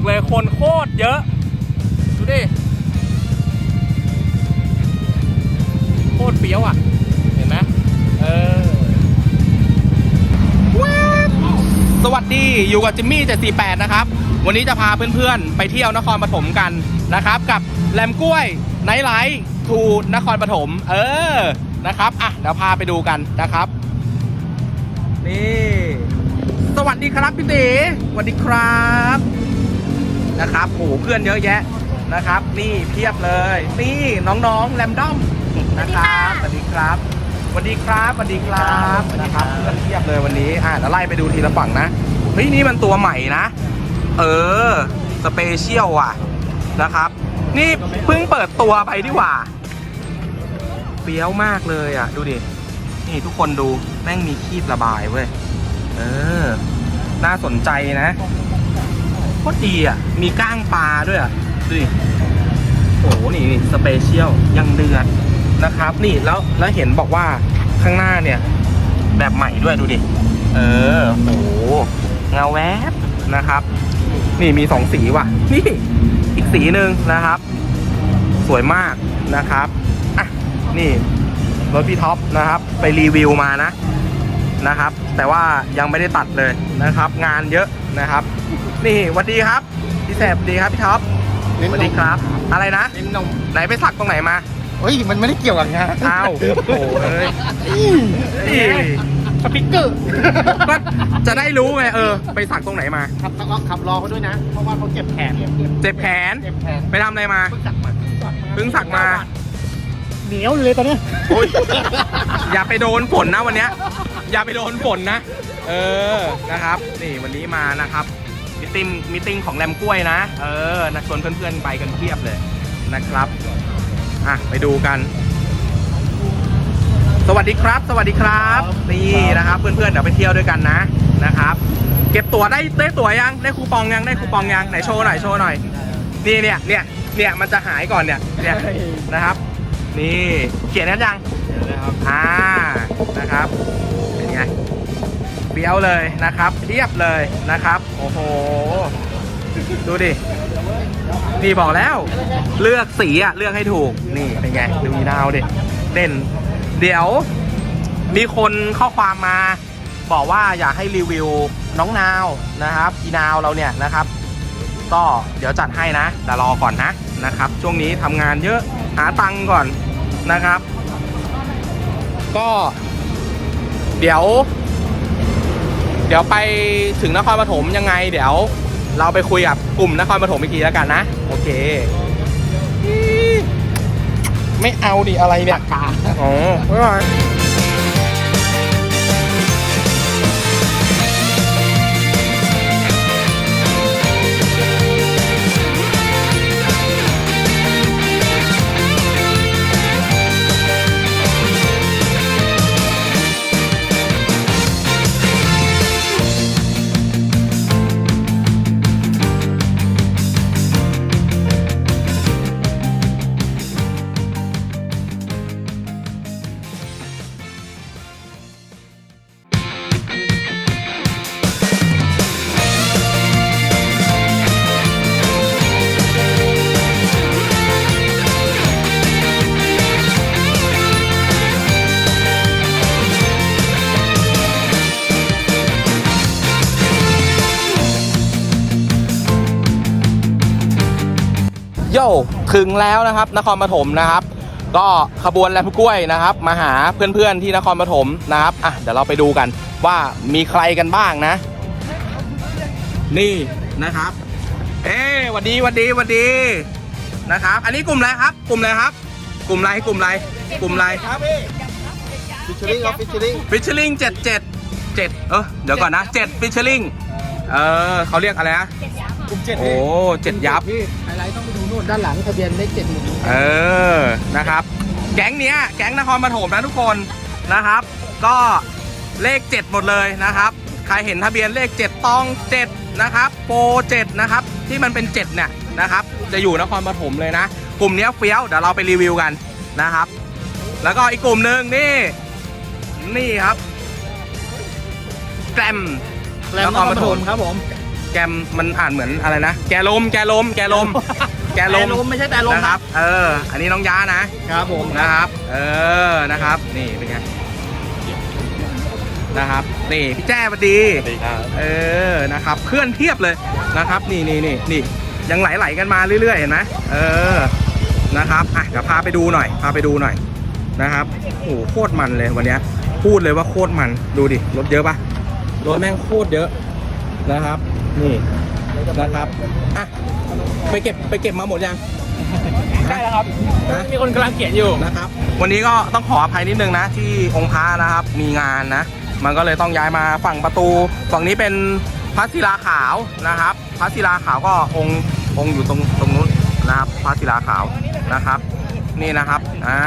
บอกเลยคนโคตรเยอะ ดูดิ โคตรเฟี้ยวอะ เห็นไหมเออสวัสดีอยู่กับจิมมี่748 นะครับ วันนี้จะพาเพื่อนๆ ไปเที่ยวนครปฐมกันนะครับ กับแหลมกล้วยไนท์ไลท์ทูนครปฐมเออนะครับอะเดี๋ยวพาไปดูกันนะครับ นี่ สวัสดีครับพี่ตีสวัสดีครับ นะครับโอ้โหเพื่อนเยอะแยะนะครับ นี่เพียบเลย นี่น้องๆแรมดอมนะครับสวัสดีครับสวัสดีครับสวัสดีครับนะครับเพื่อนเพียบเลยวันนี้อะเดี๋ยวไล่ไปดูทีละฝั่งนะเฮ้ยนี่มันตัวใหม่นะ เออสเปเชียลว่ะนะครับ นี่เพิ่งเปิดตัวไปดีกว่าเฟี้ยวมากเลยอะ ดูดินี่ทุกคนดูแม่งมีคีบระบายเว้ยเออ น่าสนใจนะ โคตรดีอะ มีก้างปลาด้วยอะดูดิโอ้โหนี่นี่สเปเชียลยังเดือดนะครับ นี่แล้วแล้วเห็นบอกว่าข้างหน้าเนี่ย แบบใหม่ด้วยดูดิ เออโหเงาแวบนะครับ นี่มีสองสีว่ะ นี่อีกสีหนึ่งนะครับ สวยมากนะครับอะนี่รถพี่ท็อปนะครับ ไปรีวิวมานะนะครับ แต่ว่ายังไม่ได้ตัดเลยนะครับ งานเยอะ นะครับ นี่สวัสดีครับ พี่แสบสวัสดีครับพี่ท็อปสวัสดีครับ อะไรนะลิ้นนมไหนไปสักตรงไหนมา เฮ้ย มันไม่ได้เกี่ยวกับงานอ้าวโอ้เอ้ยนี่สปิกเกอร์ก็จะได้รู้ไงเออ ไปสักตรงไหนมา ขับขับขับรอเขาด้วยนะ เพราะว่าเขาเจ็บแขนเจ็บแขน เจ็บแขนไปทำอะไรมา เพิ่งสักมาเพิ่งสักมา เหนียวเลยตอนนี้โอ้ยอย่าไปโดนฝนนะวันเนี้ย อย่าไปโดนฝนนะ เออนะครับ นี่วันนี้มานะครับมิติ้งมิติ้งของแรมกล้วยนะ เออนะชวนเพื่อนๆไปกันเพียบเลยนะครับอะไปดูกัน สวัสดีครับ สวัสดีครับนี่นะครับ เพื่อนๆเดี๋ยวไปเที่ยวด้วยกันนะนะครับ เก็บตั๋วได้ได้ตั๋วยังได้คูปองยังได้คูปองยังไหนโชว์หน่อยโชว์หน่อยนี่เนี่ยเนี่ยเนี่ยมันจะหายก่อนเนี่ยเนี่ยนะครับ นี่เขียนนั้นยังนะครับอ่านะครับเป็นไงเปี้ยวเลยนะครับเทียบเลยนะครับ โอ้โห ดูดินี่บอกแล้ว เลือกสีอะเลือกให้ถูกนี่เป็นไงดูอีนาวดิเด่น เดี๋ยว มีคนข้อความมา บอกว่าอยากให้รีวิวน้องนาวนะครับอีนาวเราเนี่ยนะครับก็เดี๋ยวจัดให้นะแต่รอก่อนนะนะครับ ช่วงนี้ทำงานเยอะหาตังค์ก่อน นะครับ ก็เดี๋ยว เดี๋ยวไปถึงนครปฐมยังไง เดี๋ยว เราไปคุยกับกลุ่มนครปฐมอีกทีแล้วกันนะ โอเคอี๋ไม่เอาดิอะไรเนี่ยกาอ๋อไม่เป็นไร โย่ถึงแล้วนะครับ นครปฐมนะครับ ก็ขบวนแลมกล้วยนะครับ มาหาเพื่อนๆที่นครปฐมนะครับอะเดี๋ยวเราไปดูกันว่ามีใครกันบ้างนะ นี่นะครับ เอ้หวัดดีหวัดดีหวัดดีนะครับ อันนี้กลุ่มอะไรครับ กลุ่มอะไรครับ กลุ่มอะไรกลุ่มอะไรกลุ่มอะไรครับพี่ฟิชเชอริงครับฟิชเชอริงฟิชเชอร์ลิงเจ็ดเจ็ดเจ็ดเออเดี๋ยวก่อนนะเจ็ดฟิชเชอร์ลิงเออเขาเรียกอะไรนะก ลุ่มเจ็ดโอ้เจ็ดยับ พี่ไฮไลท์ต้องไปดูนู่นด้านหลังทะเบียนเลขเจ็ดหมุนเออ นะครับ แก๊งเนี้ย แก๊งนครปฐมนะทุกคนนะครับ ก็เลข 7 หมดเลยนะครับ ใครเห็นทะเบียนเลข 7ตอง 7 นะครับโปร7นะครับ ที่มันเป็น 7 เนี่ยนะครับ จะอยู่นครปฐมเลยนะ กลุ่มเนี้ยเฟี้ยว เดี๋ยวเราไปรีวิวกันนะครับ แล้วก็อีกกลุ่มหนึ่งนี่ นี่ครับ แกรมแกลมนครปฐมครับผม แกมมันอ่านเหมือนอะไรนะ แกลม แกลม แกลม แกลมแต่ลม ไม่ใช่แต่ลมนะครับ เออ อันนี้น้องย้านะ ครับผมนะครับ เออ นะครับ นี่เป็นไง นะครับ นี่พี่แจ้สวัสดีสวัสดีครับเออ นะครับ เพื่อนเทียบเลยนะครับ นี่นี่นี่นี่ ยังไหลๆกันมาเรื่อยๆ เห็นไหมเออ นะครับ อะเดี๋ยวพาไปดูหน่อย พาไปดูหน่อย นะครับ โอ้โหโคตรมันเลยวันเนี้ย พูดเลยว่าโคตรมัน ดูดิ รถเยอะปะรถแม่งโคตรเยอะนะครับ นี่นะครับอะไปเก็บไปเก็บมาหมดยังใช่แล้วครับนะมีคนกำลังเขียนอยู่นะครับ วันนี้ก็ต้องขออภัยนิดนึงนะ ที่องค์พระนะครับมีงานนะ มันก็เลยต้องย้ายมาฝั่งประตู ฝั่งนี้เป็นพระศิลาขาวนะครับ พระศิลาขาวก็องค์องค์อยู่ตรงตรงนู้นนะครับพระศิลาขาวนะครับ นี่นะครับอ่า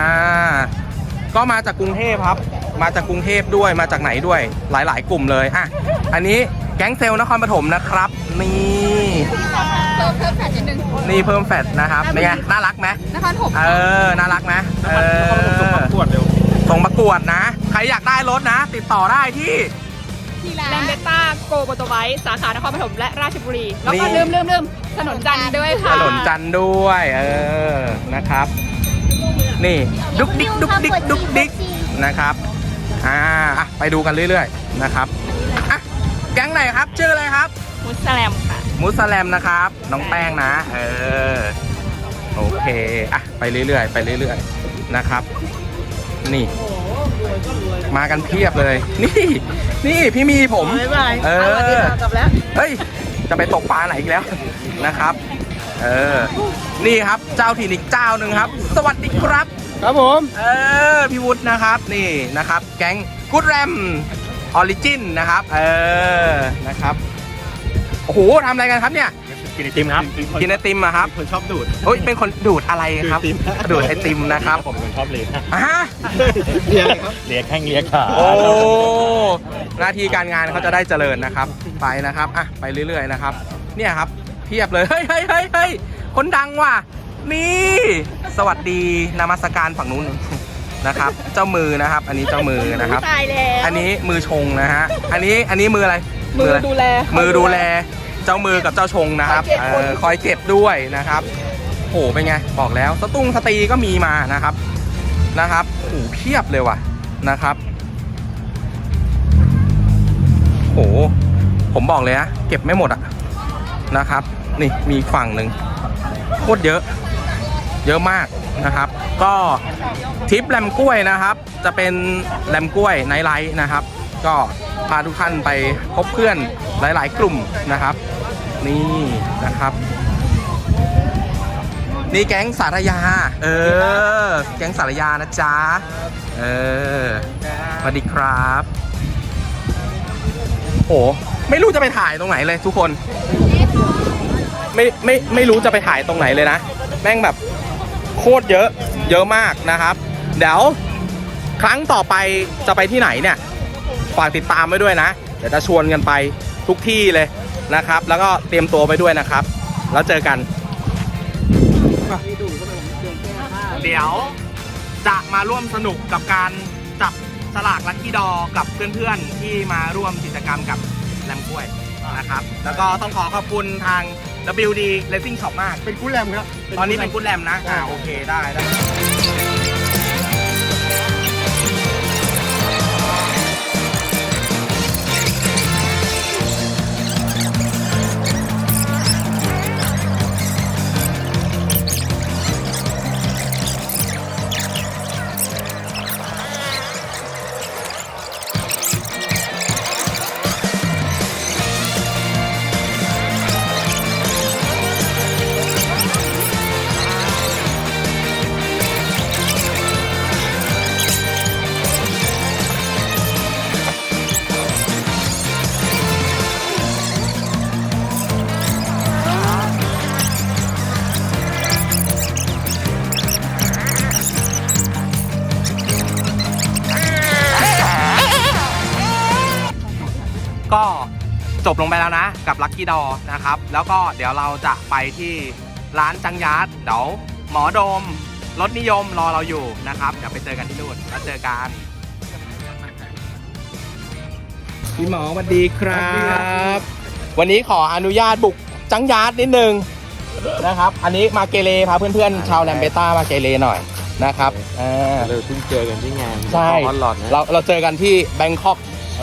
ก็มาจากกรุงเทพครับ มาจากกรุงเทพด้วยมาจากไหนด้วยหลาย ๆ กลุ่มเลยอะอันนี้ แก๊งเซลล์นครปฐมนะครับ นี่เพิ่มเพิ่มแฟลชนิดนึงนี่เพิ่มแฟดนะครับเป็นไงน่ารักไหมนครผมเออน่ารักนะเออปวดเร็วส่งประกวดนะ ใครอยากได้รถนะ ติดต่อได้ที่ ทีละแลนเบต้าโกโบโตไบค์สาขานครปฐมและราชบุรี แล้วก็นี่ ลืมลืมลืมถนนจันทร์ด้วยถค่ะนนจันทร์ด้วยเออนะครับ นี่ดุกดิกดุกดิกดุกดิกนะครับอ่าอะไปดูกันเรื่อยๆนะครับอะ แก๊งไหนครับ ชื่ออะไรครับ มุสแลมค่ะ มุสแลมนะครับ น้องแป้งนะ เออ โอเค อะ ไปเรื่อยๆ ไปเรื่อยๆ นะครับ นี่ มากันเพียบเลย นี่ นี่พี่มีผมบ๊ายบายเออสวัสดีครับกลับแล้วเฮ้ย จะไปตกปลาไหนอีกแล้วนะครับ เออ นี่ครับ เจ้าถิ่นอีกเจ้าหนึ่งครับ สวัสดีครับ ครับผม เออ พี่วุฒินะครับ นี่นะครับ แก๊งกูดแรม ออริจินนะครับ เออ นะครับ โอ้โหทำอะไรกันครับเนี่ย กินไอติมครับกินไอติมอะครับ คนชอบดูดเฮ้ย เป็นคนดูดอะไรครับ ดูดไอติมดูดไอติมนะครับผมเป็นคนชอบเลียอะฮะเรียกครับเลียแข้งเลียขาโอ้ หน้าที่การงานเขาจะได้เจริญนะครับ ไปนะครับ อะ ไปเรื่อยๆนะครับ เนี่ยครับเทียบเลยเฮ้ยเฮ้ยเฮ้ยเฮ้ยคนดังว่ะ นี่ สวัสดีนามัสการฝั่งนู้น นะครับ เจ้ามือนะครับ อันนี้เจ้ามือนะครับ ตายแล้วอันนี้มือชงนะฮะ อันนี้อันนี้มืออะไร มืออะไรดูแล มือดูแล เจ้ามือกับเจ้าชงนะครับคอยเก็บเออคอยเก็บด้วยนะครับโหเป็นไง บอกแล้วสตุ้งสตรีก็มีมานะครับนะครับโหเพียบเลยว่ะนะครับโหผมบอกเลยนะเก็บไม่หมดอะนะครับ นี่มีอีกฝั่งหนึ่งโคตรเยอะ เยอะมากนะครับ ก็ทริปแรมกล้วยนะครับ จะเป็นแรมกล้วยไนไลท์นะครับ ก็พาทุกท่านไปพบเพื่อนหลาย ๆ กลุ่มนะครับ นี่นะครับนี่แก๊งสารยา เออ แก๊งสารยานะจ๊ะ เออ สวัสดีครับโอ้ไม่รู้จะไปถ่ายตรงไหนเลยทุกคน ไม่ไม่ไม่รู้จะไปถ่ายตรงไหนเลยนะ แม่งแบบ โคตรเยอะเยอะมากนะครับ เดี๋ยวครั้งต่อไปจะไปที่ไหนเนี่ยฝากติดตามไว้ด้วยนะ เดี๋ยวจะชวนกันไปทุกที่เลยนะครับ แล้วก็เตรียมตัวไปด้วยนะครับ แล้วเจอกัน เดี๋ยวจะมาร่วมสนุกกับการจับสลากลัคกี้ดอกับเพื่อนๆ ที่มาร่วมกิจกรรมกับแรมกล้วยนะครับ แล้วก็ต้องขอขอบคุณทาง WD Racing Shop มาก เป็นกุ้แรมครับ ตอนนี้เป็นกุดแรมนะ อ่า โอเค ได้ได้ ไปแล้วนะกับลั c กี้ดอนะครับ แล้วก็เดี๋ยวเราจะไปที่ร้านจังยาร์ดเดี๋ยวหมอโดมรถนิยมรอเราอยู่นะครับ เดี๋ยวไปเจอกันที่นู่นแล้วเจอกันพี่หมอสวัสดีครับ วันนี้ขออนุญาตบุกจังยาร์ดนิดนึงนะครับ อันนี้มาเกเรพาเพื่อนๆชาวแลมเบต้ามาเกเรหน่อยนะครับอ่าเราเพิ่งเจอกันที่งานใช่ฮอตหลอดนะเราเราเจอกันที่แบงคอก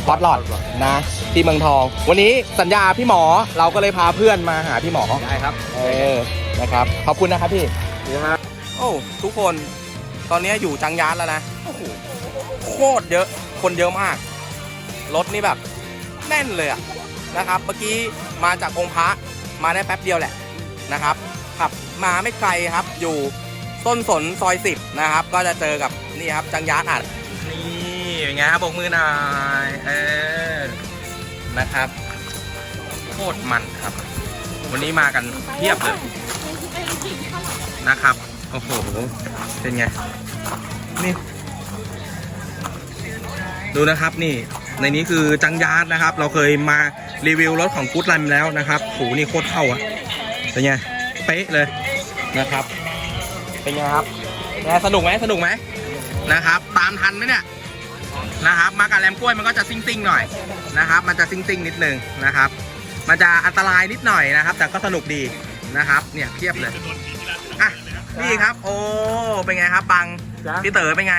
ฮอตลอดนะที่เมืองทอง วันนี้สัญญาพี่หมอเราก็เลยพาเพื่อนมาหาพี่หมอได้ครับเออนะครับขอบคุณนะครับพี่นี่ครับโอ้ทุกคนตอนนี้อยู่จังยานแล้วนะโอ้โหโคตรเยอะคนเยอะมากรถนี่แบบแน่นเลยอะนะครับเมื่อกี้มาจากองค์พระมาได้แป๊บเดียวแหละนะครับขับมาไม่ไกลครับอยู่ต้นสนซอยสิบนะครับก็จะเจอกับนี่ครับจังยานอัด เป็นไงครับโบกมือหน่อยเออนะครับโคตรมันครับ วันนี้มากันเพียบเลยนะครับโอ้โหเป็นไงนี่ดูนะครับนี่ในนี้คือจังยาร์ดนะครับ เราเคยมารีวิวรถของกู๊ดไลมแล้วนะครับโหนี่โคตรเข้าอะเป็นไงเป๊ะเลยนะครับ เป็นไงครับสนุกไหมสนุกไหมนะครับ ตามทันไหมเนี่ย นะครับ มากับแรมกล้วยมันก็จะซิ่งซิ่งๆหน่อยนะครับ มันจะซิ่งซิ่งๆนิดนึงนะครับ มันจะอันตรายนิดหน่อยนะครับ แต่ก็สนุกดีนะครับ เนี่ยเทียบเลยอะนี่ครับ โอ้เป็นไงครับบังจ้าพี่เต๋อเป็นไง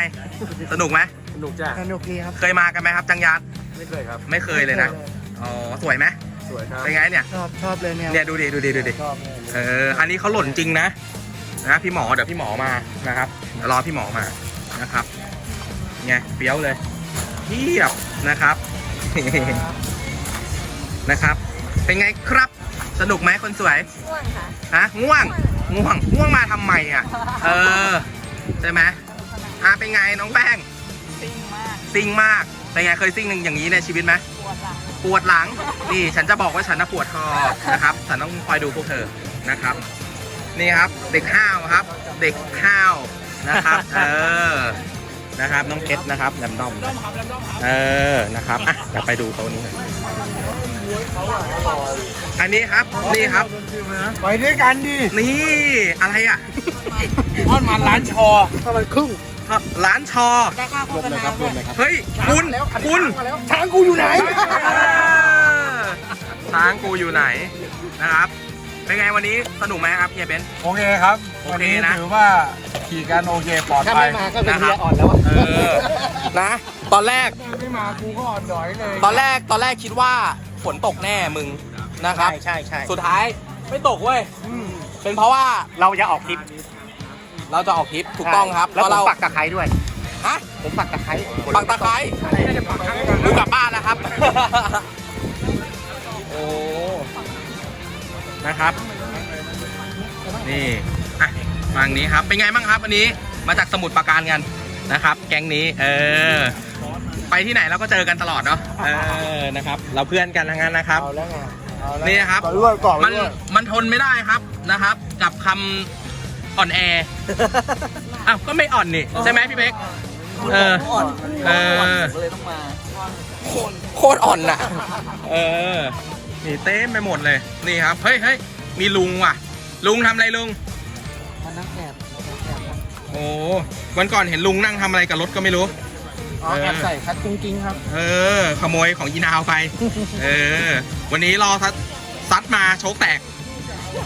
สนุกไหมสนุกจ้าสนุกดีครับเคยมากันไหมครับจังยัดไม่เคยครับ ไม่เคยเลยนะอ๋อสวยไหมสวยครับเป็นไงเนี่ยชอบชอบเลยเนี่ยเนี่ยดูดิดูดิดูดิ ชอบเออ อันนี้เขาหล่นจริงนะนะพี่หมอเดี๋ยวพี่หมอมานะครับเดี๋ยวรอพี่หมอมานะครับไงเฟี้ยวเลย เทียบนะครับ นะครับ เป็นไงครับ สนุกไหมคนสวย ง่วงค่ะ ฮะง่วง ง่วง ง่วงมาทำไมอะ เออ ใช่ไหมอะเป็นไงน้องแป้ง ซิ่งมาก ซิ่งมาก เป็นไงเคยซิ่งหนึ่งอย่างนี้ในชีวิตไหมปวดหลังปวดหลัง นี่ฉันจะบอกว่าฉันน่ะปวดคอนะครับ ฉันต้องคอยดูพวกเธอ นะครับ นี่ครับ เด็กห้าวครับ เด็กห้าวนะครับ เออ นะครับ น้องเพชรนะครับแลมดอมเออนะครับอะเดี๋ยวไปดูโต๊ะนี้หน่อยอันนี้ครับนี่ครับ ไปด้วยกันดินี่อะไรอะทอดมันร้านชอทอดมันครึ่งร้านชอได้ค่าโฆษณาด้วยเฮ้ยคุณคุณช้างกูอยู่ไหนช้างกูอยู่ไหนนะครับเป็นไงวันนี้สนุกไหมครับเฮียเบนซ์โอเคครับโอเควันนี้นะถือว่า ขี่กันโอเคปลอดถ้าภัไม่ยมาก็เป็นเมียอ่อนแล้วอะ เออนะ ตอนแรก ไม่มากูก็อ่อนดอยเลยตอนแรก ตอนแรกคิดว่าฝนตกแน่มึงนะครับ ใช่ใช่ใช่สุดท้ายไม่ตกเว้ยเป็นเพราะว่าเราจะออกคลิปเราจะออกคลิปถูกต้องครับแล้วเพผราะมเราปักตะไคร้ด้วย ฮะผมปักตะไคร้ปักตะไคร้ดูกลับบ้านนะครับ โอ้นะครับ นี่อะ ฟังนี้ครับ เป็นไงบ้างครับวันนี้มาจากสมุทรปราการกันนะครับ แก๊งนี้ เออ ไปที่ไหนเราก็เจอกันตลอดเนาะเออนะครับ เราเพื่อนกันทั้งนั้นนะครับ เอาแล้วไงเอาแล้วนี่นะครับก่อนด้วยก่อนมันด้วย มันทนไม่ได้ครับนะครับ กับคำอ่อนแออ้าวก็ไม่อ่อนนี่ใช่ไหมพี่เบ๊กเออเออโคตรอ่อนน่ะ เออ นี่เต็มไปหมดเลย นี่ครับ เฮ้ยเฮ้ยมีลุงว่ะ ลุงทำอะไรลุง มันนั่งแอบโอ้วันก่อนเห็นลุงนั่งทำอะไรกับรถก็ไม่รู้ อ๋อแอบใส่คัดกุ้งกิ้งครับ เออ ขโมยของยีนาวไป เออ วันนี้รอซัดซัดมาโชคแตก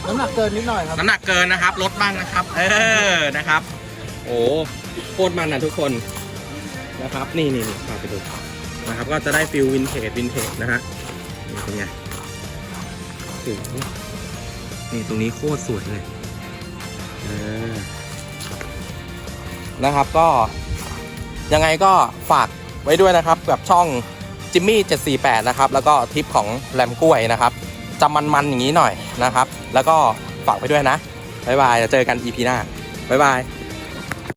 น้ำหนักเกินนิดหน่อยครับ น้ำหนักเกินนะครับลดบ้างนะครับ เออนะครับ โอ้โคตรมันอะทุกคนนะครับ นี่นี่นี่พาไปดูนะครับ ก็จะได้ฟิลวินเทจวินเทจนะฮะนี่เป็นไงโอ้โหนี่ตรงนี้โคตรสวยเลยเออ นะครับก็ยังไงก็ฝากไว้ด้วยนะครับกับช่องจิมมี่748 นะครับ แล้วก็ทริปของแรมกล้วยนะครับจะมันๆอย่างนี้หน่อยนะครับ แล้วก็ฝากไปด้วยนะ บ๊ายบายเจอกัน EP หน้า บ๊ายบาย